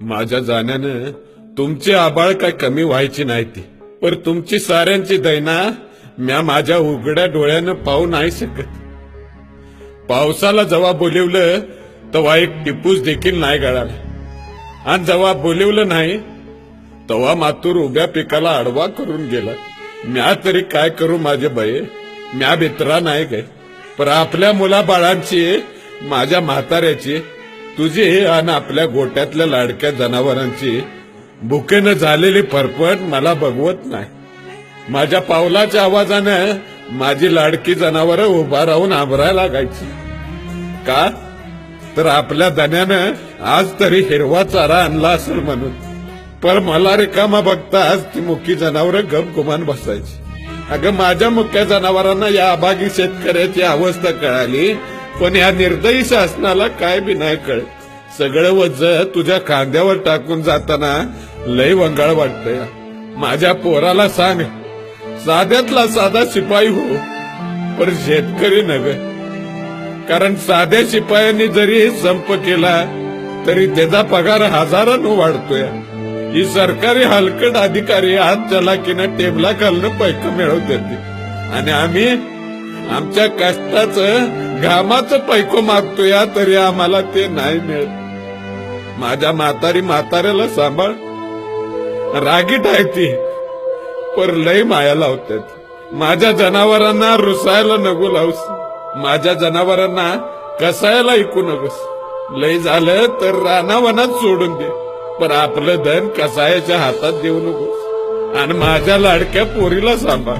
माझ्या जाण्यानं तुमची आबाळ काय कमी व्हायची नाही ती. पर तुमची साऱ्यांची दैना म्या माझ्या उघड्या डोळ्यानं पाहू नाही शकत. पावसाला जेव्हा बोलिवलं तेव्हा एक टिपूस देखील नाही गळाला. आणि जेव्हा बोलिवलं नाही तेव्हा मातूर उभ्या पिकाला आडवा करून गेला. म्या तरी काय करू माझे बये म्या भित्रा नाही गे पर आपल्या मुलाबाळांची माझ्या म्हाताऱ्याची तुझी आणि आपल्या गोट्यातल्या लाडक्या जनावरांची भुकेनं झालेली फरफट मला बघवत नाही. माझ्या पावलाच्या आवाजानं माझी लाडकी जनावरं उभा राहून आभराय लागायची. का? तर आपल्या दण्यानं आज तरी हिरवा चारा आणला असेल म्हणून. पर मला रिकामा बघता आज ती मुकी जनावरं गप गुमान बसायची. अगं माझ्या मुख्या जनावरांना या अभागी शेतकऱ्याची अवस्था कळाली. पण या निर्दयी शासनाला काय बी नाही कळ सगळं वज तुझ्या खांद्यावर टाकून जाताना लय वंगाळ वाटतय. माझ्या पोराला सांग. साध्यातला साधा शिपाई हो पण शेतकरी नग. कारण साध्या शिपायांनी जरी संप केला तरी त्याचा पगार हजारानं वाढतोय. ही सरकारी हलकट अधिकारी हात चलाकीनं टेबला घालणं पैक मिळवत आणि आम्ही आमच्या कष्टाचं घामाचं पैको मागतोय तरी आम्हाला ते नाही मिळत माझ्या म्हातारी म्हाताऱ्याला सांभाळ. रागीट आहे ती पर लय माया लावतात. माझ्या जनावरांना रुसायला नको लावस. माझ्या जनावरांना कसायला ऐकू नकोस. लय झालं तर रानावनात सोडून दे पण आपलं धन कसायाच्या हातात देऊ नकोस. आणि माझ्या लाडक्या पोरीला सांभाळ.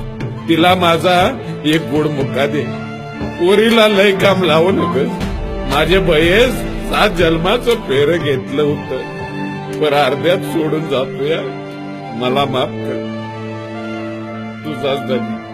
तिला माझा एक गोड मुक्का दे. पोरीला लय काम लावू नकोस माझे बयेस सात जन्माचं फेर घेतलं होत. पर अर्ध्यात सोडून जातोय. मला माफ कर. तुझाच धनी.